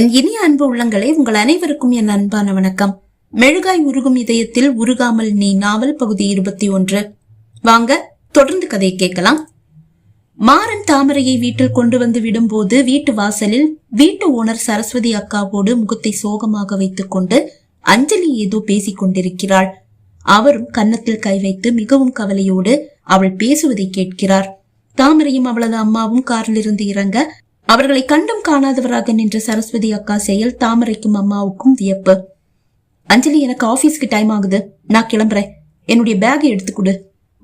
என் இனிய அன்பு உள்ளங்களே உங்கள் அனைவருக்கும் என் அன்பான வணக்கம். மெழுகாய் உருகும் இதயத்தில் உருகாமல் நீ நாவல் பகுதி இருபத்தி ஒன்று. வாங்க தொடர்ந்து கதை கேட்கலாம். மாறன் தாமரையை வீட்டில் கொண்டு வந்து விடும்போது வீட்டு வாசலில் வீட்டு ஓனர் சரஸ்வதி அக்காவோடு முகத்தை சோகமாக வைத்துக் கொண்டு அஞ்சலி ஏதோ பேசிக் கொண்டிருக்கிறாள். அவரும் கன்னத்தில் கை வைத்து மிகவும் கவலையோடு அவள் பேசுவதை கேட்கிறார். தாமரையும் அவளது அம்மாவும் காரிலிருந்து இறங்க அவர்களை கண்டும் காணாதவராக நின்ற சரஸ்வதி அக்கா செயல் தாமரைக்கும் அம்மாவுக்கும் வியப்பு. அஞ்சலி எனக்கு ஆபீஸ்க்கு டைம் ஆகுது. நான் கிளம்புறேன். என்னுடைய பேகை எடுத்து கொடு.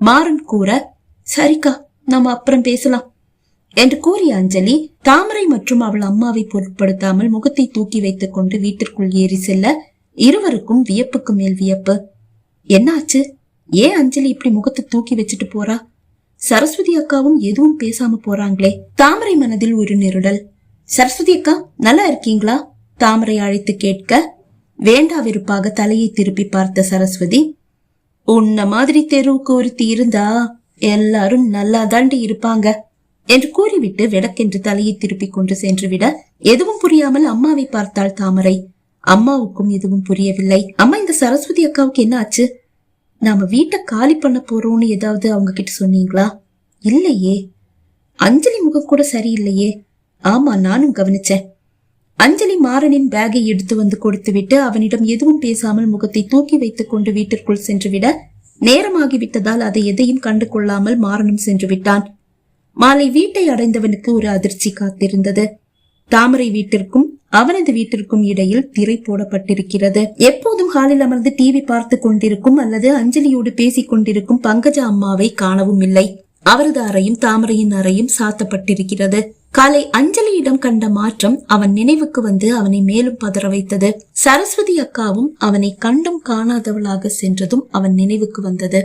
மாறன் கூற சரிக்கா நாம அப்புறம் பேசலாம் என்று கூறிய அஞ்சலி தாமரை மற்றும் அவள் அம்மாவை பொருட்படுத்தாமல் முகத்தை தூக்கி வைத்துக் கொண்டு வீட்டிற்குள் ஏறி செல்ல இருவருக்கும் வியப்புக்கு மேல் வியப்பு. என்னாச்சு? ஏன் அஞ்சலி இப்படி முகத்தை தூக்கி வச்சுட்டு போறா? சரஸ்வதி அக்காவும் எதுவும் பேசாம போறாங்களே? தாமரை மனதில் ஒரு நெருடல். சரஸ்வதி அக்கா நல்லா இருக்கீங்களா? தாமரை அழைத்து கேட்க வேண்டா வெறுப்பாக தலையை திருப்பி பார்த்த சரஸ்வதி உன்ன மாதிரி தெருவுக்கு ஒருத்தி இருந்தா எல்லாரும் நல்லா தாண்டி இருப்பாங்க என்று கூறிவிட்டு விடக்கென்று தலையை திருப்பிக் கொண்டு சென்று விட எதுவும் புரியாமல் அம்மாவை பார்த்தாள் தாமரை. அம்மாவுக்கும் எதுவும் புரியவில்லை. அம்மா இந்த சரஸ்வதி அக்காவுக்கு என்ன ஆச்சு? நாம வீட்டை காலி பண்ண போறோம்னு ஏதாவது அவங்க கிட்ட சொன்னீங்களா? இல்லையே. அஞ்சலி முகம் கூட சரியில்லையே. ஆமா நானும் கவனிச்சேன். அஞ்சலி மாறனின் பேகை எடுத்து வந்து கொடுத்துவிட்டு அவனிடம் எதுவும் பேசாமல் முகத்தை தூக்கி வைத்துக் கொண்டு வீட்டிற்குள் சென்றுவிட நேரமாகிவிட்டதால் அதை எதையும் கண்டு கொள்ளாமல் மாறனும் சென்று விட்டான். மாலை வீட்டை அடைந்தவனுக்கு ஒரு அதிர்ச்சி காத்திருந்தது. தாமரை வீட்டிற்கும் அவனது வீட்டிற்கும் இடையில் திரை போடப்பட்டிருக்கிறது. எப்போதும் ஹாலில் அமர்ந்து டிவி பார்த்து கொண்டிருக்கும் அல்லது அஞ்சலியோடு பேசிக் கொண்டிருக்கும் பங்கஜ அம்மாவை காணவும் இல்லை. அவரது அறையும் தாமரையின் அறையும் சாத்தப்பட்டிருக்கிறது. காலை அஞ்சலியிடம் கண்ட மாற்றம் அவன் நினைவுக்கு வந்து அவனை மேலும் பதற வைத்தது. சரஸ்வதி அக்காவும் அவனை கண்டும் காணாதவளாக சென்றதும் அவன் நினைவுக்கு வந்தது.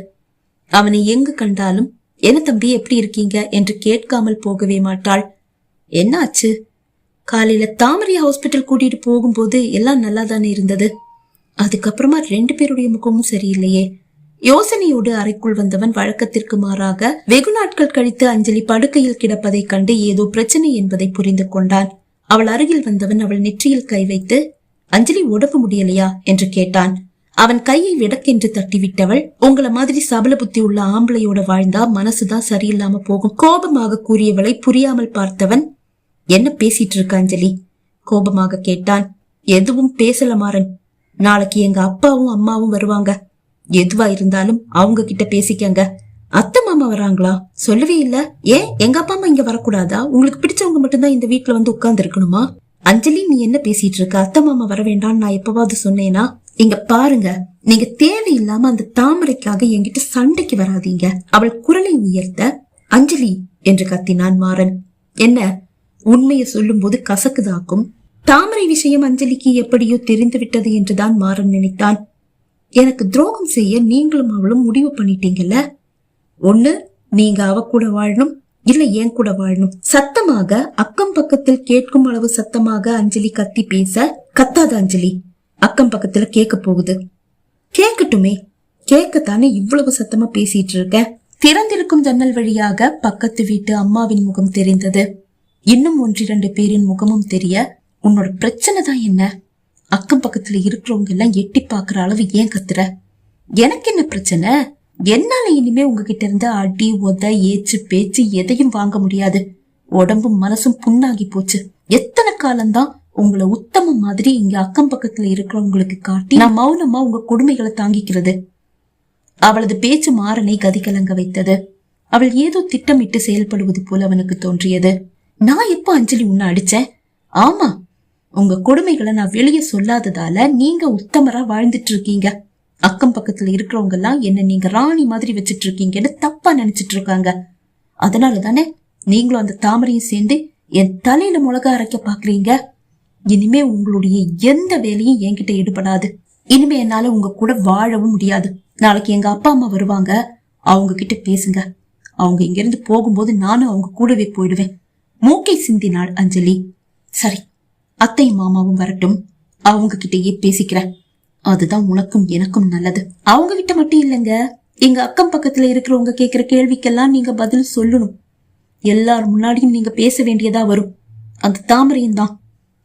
அவனை எங்கு கண்டாலும் என்ன தம்பி எப்படி இருக்கீங்க? என்று கேட்காமல் போகவே மாட்டாள். என்னாச்சு? காலையில தாமரை ஹாஸ்பிட்டல் கூட்டிட்டு போகும்போது எல்லாம் நல்லா தானே இருந்தது. அதுக்கப்புறமா ரெண்டு பேருடைய முகமும் சரியில்லையே. யோசனையோடு அறைக்குள் வந்தவன் வழக்கத்திற்கு மாறாக வெகு நாட்கள் கழித்து அஞ்சலி படுக்கையில் கிடப்பதைக் கண்டு ஏதோ பிரச்சனை என்பதை புரிந்து கொண்டான். அவள் அருகில் வந்தவன் அவள் நெற்றியில் கை வைத்து அஞ்சலி உடம்பு முடியலையா? என்று கேட்டான். அவன் கையை விடக்கென்று தட்டிவிட்டவள் உங்கள மாதிரி சபல புத்தி உள்ள ஆம்பளையோட வாழ்ந்தா மனசுதான் சரியில்லாம போகும். கோபமாக கூறியவளை புரியாமல் பார்த்தவன் என்ன பேசிட்டு இருக்க அஞ்சலி? கோபமாக கேட்டான். எதுவும் பேசல மாறன். நாளைக்கு எங்க அப்பாவும் அம்மாவும் வருவாங்க. எதுவா இருந்தாலும் அவங்க கிட்ட பேசிக்கங்க. அத்தை மாமா வராங்களா? சொல்லவே இல்ல. ஏன்? எங்க அப்பா அம்மா இங்க வரக்கூடாதா? உங்களுக்கு பிடிச்சவங்க மட்டும்தான் இந்த வீட்டுல வந்து உட்கார்ந்து இருக்கணுமா அஞ்சலி நீ என்ன பேசிட்டு இருக்க அத்தை மாமா வர வேண்டாம்னு நான் எப்பவாவது சொன்னேனா? இங்க பாருங்க. நீங்க தேவையில்லாம அந்த தாமரைக்காக என்கிட்ட சண்டைக்கு வராதீங்க. அவள் குரலை உயர்த்த அஞ்சலி என்று கத்தினான் மாறன். என்ன? உண்மையை சொல்லும்போது கசக்குதாக்கும். தாமரை விஷயம் அஞ்சலிக்கு எப்படியோ தெரிந்து விட்டது என்றுதான் மாறன் நினைத்தான். எனக்கு துரோகம் செய்ய நீங்களும் அவளும் முடிவு பண்ணிட்டீங்கல்ல? ஒண்ணு நீங்க அவ கூட வாழணும் இல்ல என் கூட வாழணும். சத்தமாக அக்கம் பக்கத்தில் கேட்கும் அளவு சத்தமாக அஞ்சலி கத்தி பேச கத்தாத அஞ்சலி. அக்கம் பக்கத்துல கேட்க போகுது. கேட்கட்டுமே கேட்கத்தானே இவ்வளவு சத்தமா பேசிட்டு இருக்க? திறந்திருக்கும் ஜன்னல் வழியாக பக்கத்து வீட்டு அம்மாவின் முகம் தெரிந்தது. இன்னும் ஒன்றிரண்டு பேரின் முகமும் தெரிய உன்னோட பிரச்சனை தான் என்ன? அக்கம் பக்கத்துல இருக்கிறவங்க எல்லாம் எட்டி பாக்குற அளவு ஏன் கத்துற? எனக்கு என்ன பிரச்சனை? என்னால இனிமே உங்ககிட்ட இருந்து அடி உத ஏச்சு பேச்சு எதையும் வாங்க முடியாது. உடம்பும் மனசும் புண்ணாகி போச்சு. எத்தனை காலம்தான் உங்களை உத்தம மாதிரி இங்க அக்கம் பக்கத்துல இருக்கிறவங்களுக்கு காட்டி நான் மௌனமா உங்க கொடுமைகளை தாங்கிக்கிறது. அவளது பேச்சு மாறனை கதிகலங்க வைத்தது. அவள் ஏதோ திட்டமிட்டு செயல்படுவது போல அவனுக்கு தோன்றியது. நான் எப்போ அஞ்சலி உன்னை அடிச்சேன். ஆமா உங்க கொடுமைகளை நான் வெளியே சொல்லாததால நீங்க உத்தமரா வாழ்ந்துட்டு இருக்கீங்க அக்கம் பக்கத்துல இருக்கிறவங்க எல்லாம் என்ன நீங்க ராணி மாதிரி வச்சிட்டு இருக்கீங்கன்னு தப்பா நினைச்சிட்டு இருக்காங்க அதனால தானே நீங்களும் அந்த தாமரையும் சேர்ந்து என் தலையில மிளகா அரைக்க பாக்குறீங்க. இனிமே உங்களுடைய எந்த வேலையும் என்கிட்ட ஈடுபடாது. இனிமே என்னால உங்க கூட வாழவும் முடியாது. நாளைக்கு எங்க அப்பா அம்மா வருவாங்க. அவங்க கிட்ட பேசுங்க. அவங்க இங்கிருந்து போகும்போது நானும் அவங்க கூடவே போயிடுவேன். மூக்கை சிந்தினாள் அஞ்சலி. சரி அத்தை மாமாவும் வரட்டும். அவங்க கிட்டயே பேசிக்கிறேன். அதுதான் உனக்கும் எனக்கும் நல்லது. அவங்க கிட்ட மட்டும் இல்லைங்க. எங்க அக்கம் பக்கத்துல இருக்கிறவங்க கேக்குற கேள்விக்கெல்லாம் நீங்க பதில் சொல்லணும். எல்லார் முன்னாடியும் நீங்க பேச வேண்டியதா வரும். அந்த தாமரையும் தான்.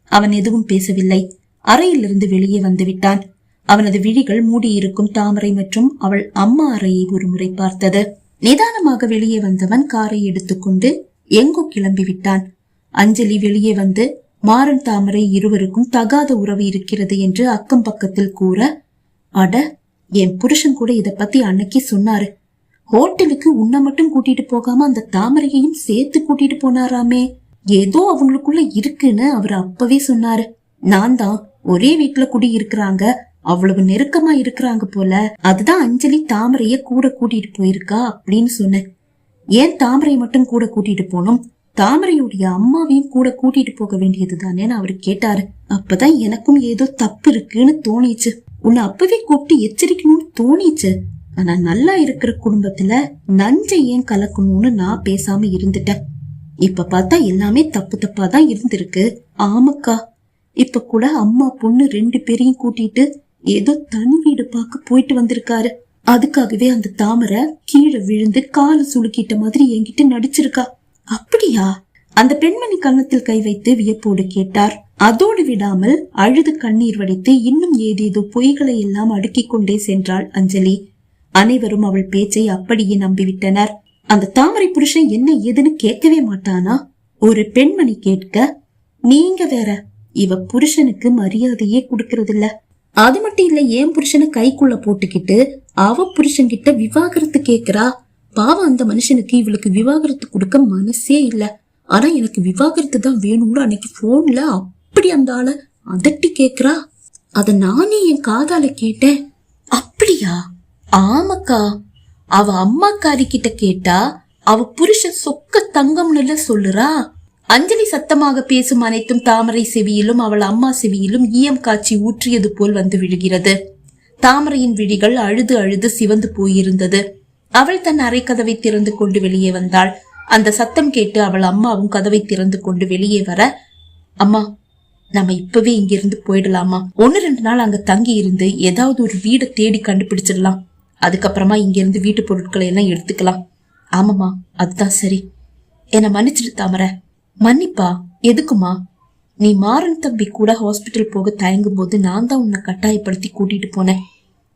அவன் எதுவும் பேசவில்லை. அறையிலிருந்து வெளியே வந்து விட்டான். அவனது விழிகள் மூடியிருக்கும் தாமரை மற்றும் அவள் அம்மா அறையை ஒரு முறை பார்த்தது. நிதானமாக வெளியே வந்தவன் காரை எடுத்துக்கொண்டு எங்கோ கிளம்பி விட்டான் அஞ்சலி வெளியே வந்து மாறன் தாமரை இருவருக்கும் தகாத உறவு இருக்கிறது என்று அக்கம் பக்கத்தில் கூற அட என் புருஷன் கூட இத பத்தி அன்னைக்கு சொன்னாரு. ஹோட்டலுக்கு உன்னை மட்டும் கூட்டிட்டு போகாம அந்த தாமரையையும் சேர்த்து கூட்டிட்டு போனாராமே. ஏதோ அவங்களுக்குள்ள இருக்குன்னு அவர் அப்பவே சொன்னாரு. நான் தான் ஒரே வீட்டுல குடி இருக்கிறாங்க அவ்வளவு நெருக்கமா இருக்கிறாங்க போல அதுதான் அஞ்சலி தாமரைய கூட கூட்டிட்டு போயிருக்கா அப்படின்னு சொன்னேன். ஏன் தாமரையை மட்டும் கூட கூட்டிட்டு போனோம் தாமரையுடைய அம்மாவையும் கூட கூட்டிட்டு போக வேண்டியது தானேன்னு அவரு கேட்டாரு. அப்பதான் எனக்கும் ஏதோ தப்பு இருக்குன்னு தோணிச்சு. உன்னை அப்பவே கூப்பிட்டு எச்சரிக்கணும்னு தோணிச்சு. ஆனா நல்லா இருக்கிற குடும்பத்துல நஞ்சை ஏன் கலக்கணும்னு நான் பேசாம இருந்துட்டேன். இப்ப பார்த்தா எல்லாமே தப்பு தப்பா தான் இருந்திருக்கு. ஆமாக்கா. இப்ப கூட அம்மா பொண்ணு ரெண்டு பேரையும் கூட்டிட்டு ஏதோ தனி வீடு பார்க்க போயிட்டு வந்திருக்காரு. அதுக்காகவே அந்த தாமரை கீழே விழுந்து காலை சுளுக்கிட்ட மாதிரி என்கிட்ட நடிச்சிருக்கா. அப்படியா? அந்த பெண்மணி கன்னத்தில் கை வைத்து வியப்போடு கேட்டார். அதோடு விடாமல் அழுது கண்ணீர் வடித்து இன்னும் ஏதேதோ பொய்களை எல்லாம் அடுக்கிக் கொண்டே சென்றாள் அஞ்சலி. அனைவரும் அவள் பேச்சை அப்படியே நம்பிவிட்டனர். அந்த தாமரை புருஷன் என்ன ஏதுன்னு கேட்கவே மாட்டானா? ஒரு பெண்மணி கேட்க நீங்க வேற இவ புருஷனுக்கு மரியாதையே கொடுக்கறதில்ல. அது மட்டும் இல்ல ஏன் புருஷனை கைக்குள்ள போட்டுக்கிட்டு அவ புருஷன்கிட்ட விவாகரத்து கேக்குறா பாவம் அந்த மனுஷனுக்கு இவளுக்கு விவாகரத்து கொடுக்க மனசே இல்ல. ஆனா எனக்கு விவாகரத்து தான் வேணும்னு அன்னைக்கு போன்ல அப்படி அந்த ஆள அதட்டி கேக்குறா அத நானே என் காதால கேட்டேன். அப்படியா? ஆமாக்கா. அவ அம்மாக்காரி கிட்ட கேட்டா அவ புருஷன் சொக்க தங்கம்னு சொல்லுறா. அஞ்சலி சத்தமாக பேசும் அனைத்தும் தாமரை செவியிலும் அவள் அம்மா செவியிலும் ஈயம் காட்சி ஊற்றியது போல் வந்து விழுகிறது. தாமரையின் விழிகள் அழுது அழுது சிவந்து போயிருந்தது. அவள் தன் அறை கதவை திறந்து கொண்டு வெளியே வந்தாள். அந்த சத்தம் கேட்டு அவள் அம்மாவும் கதவை திறந்து கொண்டு வெளியே வர அம்மா நம்ம இப்பவே இங்கிருந்து போயிடலாமா? ஒன்னு ரெண்டு நாள் அங்க தங்கி இருந்து ஏதாவது ஒரு வீடை தேடி கண்டுபிடிச்சிடலாம். அதுக்கப்புறமா இங்கிருந்து வீட்டு பொருட்களை எல்லாம் எடுத்துக்கலாம். ஆமாமா அதுதான் சரி. என்னை மன்னிச்சிடு தாமரை. மன்னிப்பா எதுக்குமா? நீ மாறன் தம்பி கூட ஹாஸ்பிட்டல் போக தயங்கும் போது நான் தான் உன்னை கட்டாயப்படுத்தி கூட்டிட்டு போனேன்.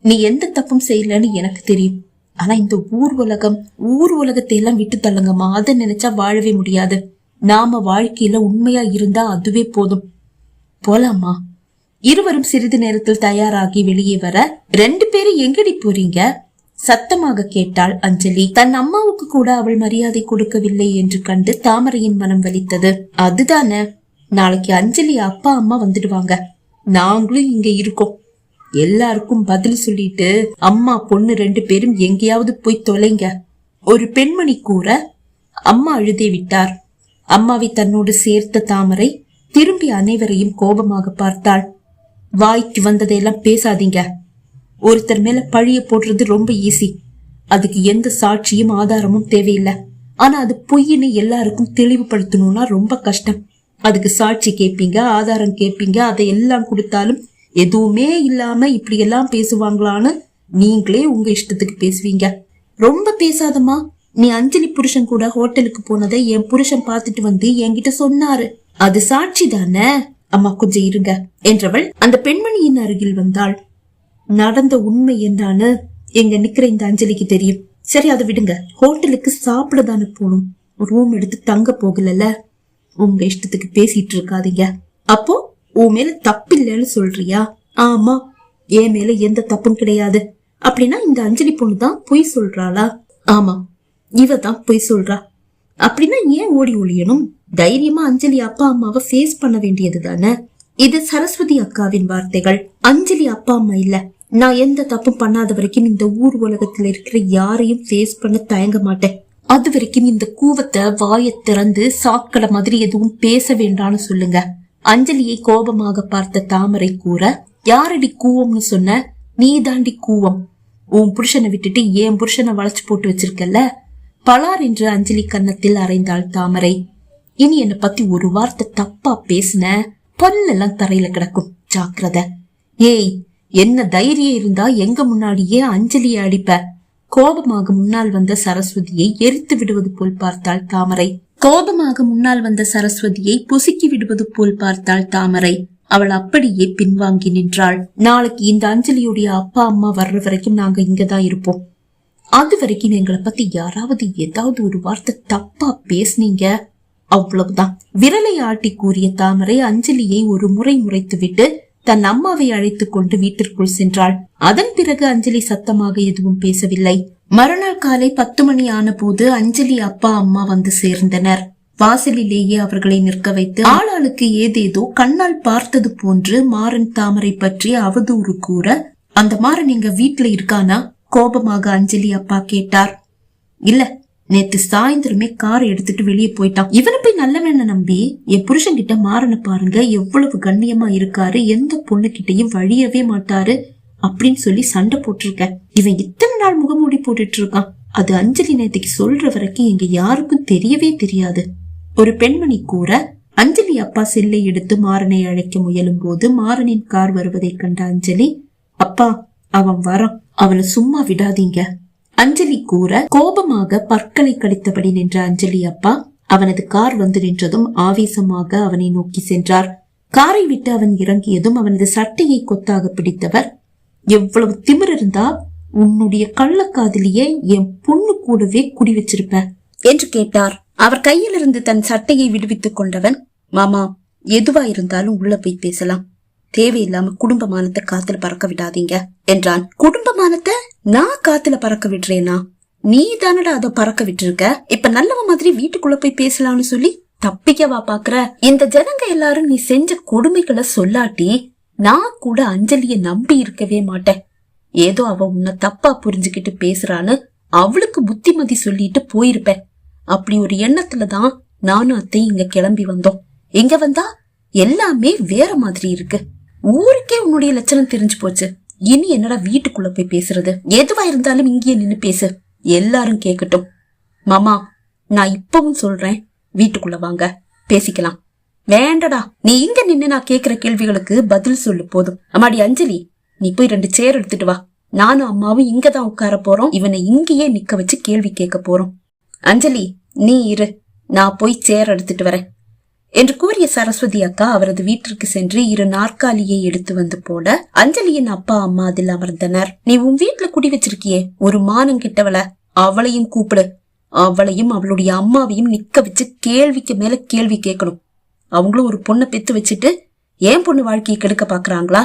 நீ எந்த தப்பும் செய்யலன்னு எனக்கு தெரியும். ஆனா இந்த ஊர் உலகம் ஊர் உலகத்தை எல்லாம் விட்டு தள்ளுங்கம்மா. அதை நினைச்சா வாழவே முடியாது. நாம வாழ்க்கையில உண்மையா இருந்தா அதுவே போதும். போலாமா இருவரும் சிறிது நேரத்தில் தயாராகி வெளியே வர ரெண்டு பேரும் எங்கடி போறீங்க? சத்தமாக கேட்டாள் அஞ்சலி. தன் அம்மாவுக்கு கூட அவள் மரியாதை கொடுக்கவில்லை என்று கண்டு தாமரையின் மனம் வலித்தது. அதுதானே நாளைக்கு அஞ்சலி அப்பா அம்மா வந்துடுவாங்க. நாங்களும் இங்க இருக்கோம். எல்லாருக்கும் பதில் சொல்லிட்டு அம்மா பொண்ணு ரெண்டு பேரும் எங்கேயாவது போய் தொலைங்க. ஒரு பெண்மணி கூற அம்மா அழுதே விட்டார். அம்மாவை தன்னோடு சேர்த்த தாமரை திரும்பி அனைவரையும் கோபமாக பார்த்தாள். வாய்க்கு வந்ததையெல்லாம் பேசாதீங்க. ஒருத்தர் மேல பழிய போடுறது ரொம்ப ஈஸி அதுக்கு எந்த சாட்சியும் ஆதாரமும் தேவையில்லை. ஆனா அது பொய்ன்னு எல்லாருக்கும் தெளிவுபடுத்தணும்னா ரொம்ப கஷ்டம். அதுக்கு சாட்சி கேட்பீங்க ஆதாரம் கேட்பீங்க அதை எல்லாம் கொடுத்தாலும் எதுவுமே இல்லாம இப்படி எல்லாம் பேசுவாங்களான்னு நீங்களே உங்க இஷ்டத்துக்கு பேசுவீங்க. ரொம்ப பேசாதம்மா. நீ அஞ்சலி புருஷன் கூட ஹோட்டலுக்கு போனதை என் புருஷன் பார்த்துட்டு வந்து என்கிட்ட சொன்னாரு. அது சாட்சி தானே? அம்மா கொஞ்சம் இருங்க என்றவள் அந்த பெண்மணியின் அருகில் வந்தாள். நடந்த உண்மை என்னன்னு எங்க நிக்கிற இந்த அஞ்சலிக்கு தெரியும். சரி அதை விடுங்க. ஹோட்டலுக்கு சாப்பிட தானே போகணும். ரூம் எடுத்து தங்க போகலல்ல? உங்க இஷ்டத்துக்கு பேசிட்டு இருக்காதீங்க. அப்போ உன் மேல தப்பில்லைன்னு சொல்றியா? ஆமா என் மேல எந்த தப்பும் கிடையாது. அப்படின்னா இந்த அஞ்சலி பொண்ணு தான் பொய் சொல்றாளா? ஆமா இவ தான் பொய் சொல்றா. அப்படின்னா ஏன் ஓடி ஒழியணும்? தைரியமா அஞ்சலி அப்பா அம்மாவை ஃபேஸ் பண்ண வேண்டியது தானே இது சரஸ்வதி அக்காவின் வார்த்தைகள். அஞ்சலி அப்பா அம்மா இல்ல. நான் எந்த தப்பும் பண்ணாத வரைக்கும் இந்த ஊர் உலகத்துல இருக்கிற யாரையும் ஃபேஸ் பண்ண தயங்க மாட்டேன். அது வரைக்கும் இந்த கூவத்தை வாயை திறந்து சாக்கடை மாதிரி எதுவும் பேச வேண்டாம்னு சொல்லுங்க. அஞ்சலியை கோபமாக பார்த்த தாமரை கூற யாரடி கூவம்னு சொன்ன? நீ தாண்டி கூவம். உன் புருஷனை விட்டுட்டு என் புருஷனை வளைச்சு போட்டு வச்சிருக்கல்ல? பலார் என்று அஞ்சலி கன்னத்தில் அரைந்தாள் தாமரை. இனி என்னை பத்தி ஒரு வார்த்தை தப்பா பேசின? பல்லெல்லாம் தரையில கிடக்கும். ஜாக்கிரத. ஏய் என்ன தைரியம் இருந்தா எங்க முன்னாடியே அஞ்சலியை அடிப்ப? கோபமாக முன்னால் வந்த சரஸ்வதியை எரித்து விடுவது போல் பார்த்தாள் தாமரை. கோபமாக முன்னால் வந்த சரஸ்வதியை புசுக்கி விடுவது போல் பார்த்தாள் தாமரை. அவள் அப்படியே பின்வாங்கி நின்றாள். நாளைக்கு இந்த அஞ்சலியுடைய அப்பா அம்மா வர்ற வரைக்கும் நாங்க இங்கதான் இருப்போம். அது வரைக்கும் எங்களை பத்தி யாராவது ஏதாவது ஒரு வார்த்தை தப்பா பேசுனீங்க? அவ்வளவுதான். விரலை ஆட்டி கூறிய தாமரை அஞ்சலியை ஒரு முறை முறைத்து விட்டு தன் அம்மாவை அழைத்துக் கொண்டு வீட்டிற்குள் சென்றாள். அதன் பிறகு அஞ்சலி சத்தமாக எதுவும் பேசவில்லை. மறுநாள் காலை பத்து மணி ஆன போது அஞ்சலி அப்பா அம்மா வந்து சேர்ந்தனர். வாசலிலேயே அவர்களை நிற்க வைத்து ஆளாளுக்கு ஏதேதோ கண்ணால் பார்த்தது போன்று மாறன் தாமரை பற்றி அவதூறு கூற அந்த மாறன் எங்க வீட்டுல இருக்கானா? கோபமாக அஞ்சலி அப்பா கேட்டார். இல்ல நேத்து சாயந்தரமே காரை எடுத்துட்டு வெளியே போயிட்டான். இவனை போய் நல்லவன நம்பி என் புருஷன் கிட்ட மாறன பாருங்க எவ்வளவு கண்ணியமா இருக்காரு எந்த பொண்ணு கிட்டையும் வழியவே மாட்டாரு அப்படின்னு சொல்லி சண்டை போட்டிருக்க இவன் இத்தனை நாள் முகமூடி போட்டுட்டு இருக்கான் அது அஞ்சலி நேத்துக்கு சொல்ற வரைக்கும் எங்க யாருக்கும் தெரியவே தெரியாது. ஒரு பெண்மணி கூற அஞ்சலி அப்பா செல்லை எடுத்து மாறனை அழைக்க முயலும் போது மாறனின் கார் வருவதைக் கண்ட அஞ்சலி அப்பா அவன் வரான். அவனை சும்மா விடாதீங்க. அஞ்சலி கூற கோபமாக பற்களை கடித்தபடி நின்ற அஞ்சலி அப்பா அவனது கார் வந்து நின்றதும் ஆவேசமாக அவனை நோக்கி சென்றார். காரை விட்டு அவன் இறங்கியதும் அவனது சட்டையை கொத்தாக பிடித்தவர். எவ்வளவு திமிர் இருந்தா உன்னுடைய கள்ளக்காதலியே என் பொண்ணு கூடவே குடி வச்சிருப்ப என்று கேட்டார். அவர் கையிலிருந்து தன் சட்டையை விடுவித்துக் கொண்டவன் மாமா எதுவா இருந்தாலும் உள்ள போய் பேசலாம். தேவையில்லாம குடும்பமானத்தை காத்துல பறக்க விடாதீங்க என்றான். குடும்பமானத்தை நான் காத்துல பறக்க விடுறேனா நீ தானடா அதை பறக்க விட்டுருக்க இப்ப நல்லவ மாதிரி வீட்டுக்குள்ள போய் பேசலாம்னு சொல்லி தப்பிக்கவா பாக்குற? இந்த ஜனங்க எல்லாரும் நீ செஞ்ச கொடுமைகளை சொல்லாட்டி நான் கூட அஞ்சலிய நம்பி இருக்கவே மாட்டேன். ஏதோ அவ உன்னை தப்பா புரிஞ்சுக்கிட்டு பேசுறான்னு அவளுக்கு புத்திமதி சொல்லிட்டு போயிருப்பேன். அப்படி ஒரு எண்ணத்துல தான் நானும் அத்தையும் இங்க கிளம்பி வந்தோம். இங்க வந்தா எல்லாமே வேற மாதிரி இருக்கு. ஊருக்கே உன்னுடைய லட்சணம் தெரிஞ்சு போச்சு. இனி என்னடா வீட்டுக்குள்ள போய் பேசுறது? எதுவா இருந்தாலும் இங்கேயே நின்னு பேசு. எல்லாரும் கேட்கட்டும் மாமா நான் இப்பவும் சொல்றேன். வீட்டுக்குள்ள வாங்க. பேசிக்கலாம். வேண்டடா. நீ இங்க நின்னு நான் கேக்குற கேள்விகளுக்கு பதில் சொல்லு போதும். அம்மாடி அஞ்சலி நீ போய் ரெண்டு சேர் எடுத்துட்டு வா. நானும் அம்மாவும் இங்கதான் உட்கார போறோம். இவனை இங்கேயே நிக்க வச்சு கேள்வி கேட்க போறோம். அஞ்சலி நீ இரு. நான் போய் சேர் எடுத்துட்டு வரேன். என்று கூறிய சரஸ்வதி அக்கா அவரது வீட்டிற்கு சென்று இரு நாற்காலியை எடுத்து வந்து போட அஞ்சலியின் அப்பா அம்மா அதில் அமர்ந்தனர். நீ உன் வீட்டுல குடி வச்சிருக்கியே ஒரு மானம் கெட்டவள அவளையும் கூப்பிடு. அவளையும் அவளுடைய அம்மாவையும் நிக்க வச்சு கேள்விக்கு மேல கேள்வி கேட்கணும். அவங்களும் ஒரு பொண்ணை பெத்து வச்சுட்டு ஏன் பொண்ணு வாழ்க்கையை கெடுக்க பாக்குறாங்களா?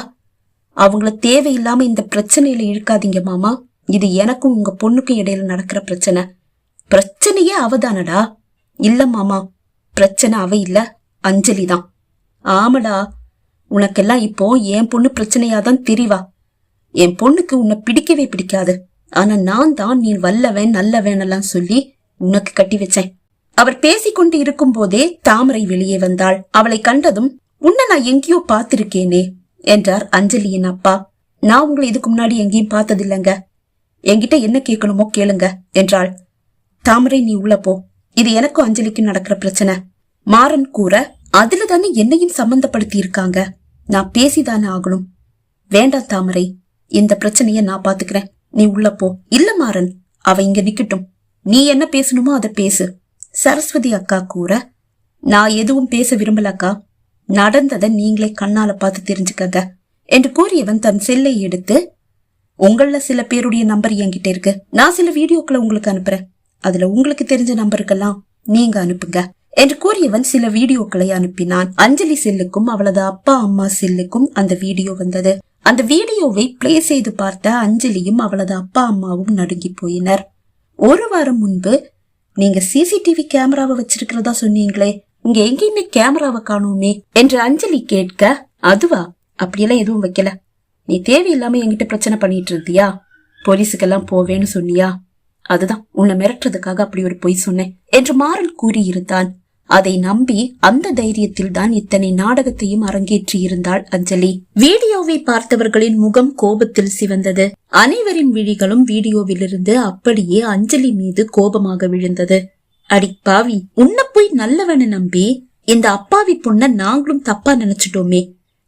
அவங்கள தேவையில்லாம இந்த பிரச்சனையில இழுக்காதீங்க மாமா. இது எனக்கும் உங்க பொண்ணுக்கும் இடையில நடக்கிற பிரச்சனை. பிரச்சனையே அவதானடா. இல்ல மாமா பிரச்சனை அவ இல்ல. அஞ்சலி தான் ஆமடா உனக்கெல்லாம் இப்போ என் பொண்ணு பிரச்சனையாதான் தெரிவா. என் பொண்ணுக்கு உன்னை பிடிக்கவே பிடிக்காது. ஆனா நான் தான் நீ வல்லவன் நல்லவன் எல்லாம் சொல்லி உனக்கு கட்டி வச்சேன். அவர் பேசிக்கொண்டு இருக்கும் போதே தாமரை வெளியே வந்தாள். அவளை கண்டதும் உன்னை நான் எங்கேயோ பார்த்திருக்கேனே என்றார் அஞ்சலியின் அப்பா. நான் உங்களை இதுக்கு முன்னாடி எங்கேயும் பார்த்ததில்லைங்க. என்கிட்ட என்ன கேட்கணுமோ கேளுங்க என்றாள். தாமரை நீ உள்ள போ. இது எனக்கும் அஞ்சலிக்கும் நடக்கிற பிரச்சனை. மாறன் கூற அதுல தானே என்னையும் சம்பந்தப்படுத்தி இருக்காங்க நான் பேசிதானே ஆகணும். வேண்டாம் தாமரை இந்த பிரச்சனைய நான் பாத்துக்கிறேன். நீ உள்ள போ. இல்ல மாறன் அவ இங்க நிக்கட்டும். நீ என்ன பேசணுமோ அதை பேசு. சரஸ்வதி அக்கா கூற நான் எதுவும் பேச விரும்பலக்கா. நடந்ததை நீங்களே கண்ணால பார்த்து தெரிஞ்சுக்கங்க. என்று கூறியவன் தன் செல்லை எடுத்து உங்கள சில பேருடைய நம்பர் என்கிட்ட இருக்கு. நான் சில வீடியோக்களை உங்களுக்கு அனுப்புறேன். அதுல உங்களுக்கு தெரிஞ்ச நம்பருக்கெல்லாம் நீங்க அனுப்புங்க. என்று கூறியவன் சில வீடியோக்களை அனுப்பினான். அஞ்சலி செல்லுக்கும் அவளது அப்பா அம்மா செல்லுக்கும் அந்த வீடியோ வந்தது. அந்த வீடியோவை பிளே செய்து பார்த்த அஞ்சலியும் அவளது அப்பா அம்மாவும் நடுங்கி போயினர். ஒரு வாரம் முன்பு நீங்க சிசிடிவி கேமராவை வச்சிருக்கிறதா சொன்னீங்களே இங்க எங்கேயுமே கேமராவை காணோமே என்று அஞ்சலி கேட்க அதுவா? அப்படியெல்லாம் எதுவும் வைக்கல. நீ தேவையில்லாம என்கிட்ட பிரச்சனை பண்ணிட்டு இருந்தியா? போலீஸுக்கெல்லாம் போவேன்னு சொன்னியா? அதுதான் உன்னை மிரட்டுறதுக்காக அப்படி ஒரு பொய் சொன்னேன் என்று மாறல் கூறியிருந்தான் அதை நம்பி அந்த தைரியத்தில் தான் இத்தனை நாடகத்தையும் அரங்கேற்றி இருந்தாள் அஞ்சலி. வீடியோவை பார்த்தவர்களின் முகம் கோபத்தில் சிவந்தது. அனைவரின் விழிகளும் வீடியோவிலிருந்து அப்படியே அஞ்சலி மீது கோபமாக விழுந்தது. அடி பாவி உன்னை போய் நல்லவன நம்பி இந்த அப்பாவி பொண்ண நாங்களும் தப்பா நினைச்சிட்டோமே.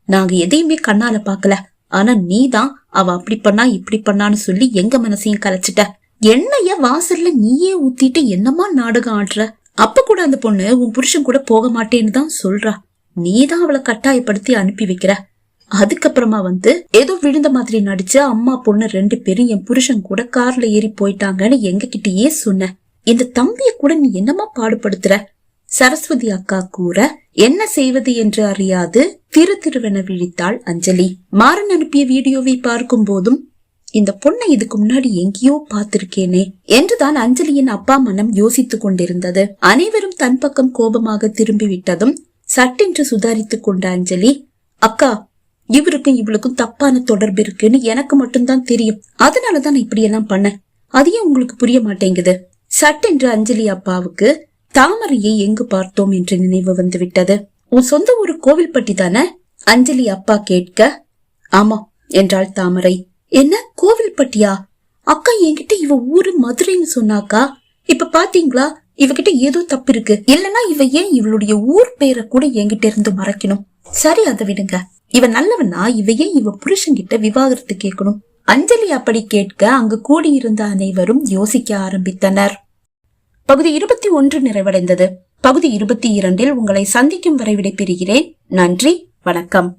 நாங்க எதையுமே கண்ணால பாக்கல ஆனா நீதான் அவ அப்படி பண்ணா இப்படி பண்ணான்னு சொல்லி எங்க மனசையும் கலைச்சிட்ட. எண்ணெய வாசல்ல நீயே ஊத்திட்டு என்னமா நாடகம் ஆடுற? அப்ப கூட அந்த பொண்ணு உன் புருஷன் கூட போக மாட்டேன்னு தான் சொல்றா. நீதான் அவளை கட்டாயப்படுத்தி அனுப்பி வைக்கிற. அதுக்கப்புறமா வந்து ஏதோ விழுந்த மாதிரி நடிச்சு அம்மா பொண்ணு ரெண்டு பேரும் என் புருஷன் கூட கார்ல ஏறி போயிட்டாங்கன்னு எங்க கிட்டயே சொன்ன. இந்த தம்பிய கூட நீ என்னமா பாடுபடுத்துற? சரஸ்வதி அக்கா கூற என்ன செய்வது என்று அறியாது திரு திருவென விழித்தாள் அஞ்சலி. மாறன் அனுப்பிய வீடியோவை பார்க்கும் போதும் இந்த பொண்ணை இதுக்கு முன்னாடி எங்கேயோ பார்த்திருக்கேனே என்றுதான் அஞ்சலியின் அப்பா மனம் யோசித்துக் கொண்டிருந்தது. அனைவரும் தன் பக்கம் கோபமாக திரும்பி விட்டதும் சட்டென்று சுதாரித்துக் கொண்ட அஞ்சலி அக்கா இவருக்கும் இவளுக்கும் தப்பான தொடர்பு இருக்குன்னு எனக்கு மட்டும்தான் தெரியும். அதனாலதான் நான் இப்படி எல்லாம் பண்ணேன் அதையும் உங்களுக்கு புரிய மாட்டேங்குது? சட்டென்று அஞ்சலி அப்பாவுக்கு தாமரையை எங்கு பார்த்தோம்? என்று நினைவு வந்து விட்டது உன் சொந்த ஊரு கோவில்பட்டி தானே? அஞ்சலி அப்பா கேட்க ஆமா என்றாள் தாமரை. என்ன? கோவில்பட்டியா? அக்கா என்கிட்ட இவ ஊரு மதுரைன்னு சொன்னாக்கா? இப்ப பாத்தீங்களா? இவகிட்ட ஏதோ தப்பு இருக்கு இல்லனா இவ ஏன் இவளுடைய ஊர் பேரை கூட என்கிட்ட இருந்து மறைக்கணும்? சரி அதை விடுங்க. இவ நல்லவனா? இவ ஏன் இவ புருஷன்கிட்ட விவாகரத்து கேட்கணும்? அஞ்சலி அப்படி கேட்க அங்கு கூடியிருந்த அனைவரும் யோசிக்க ஆரம்பித்தனர். பகுதி இருபத்தி ஒன்று நிறைவடைந்தது. பகுதி இருபத்தி இரண்டில் உங்களை சந்திக்கும் வரை விடைபெறுகிறேன். நன்றி. வணக்கம்.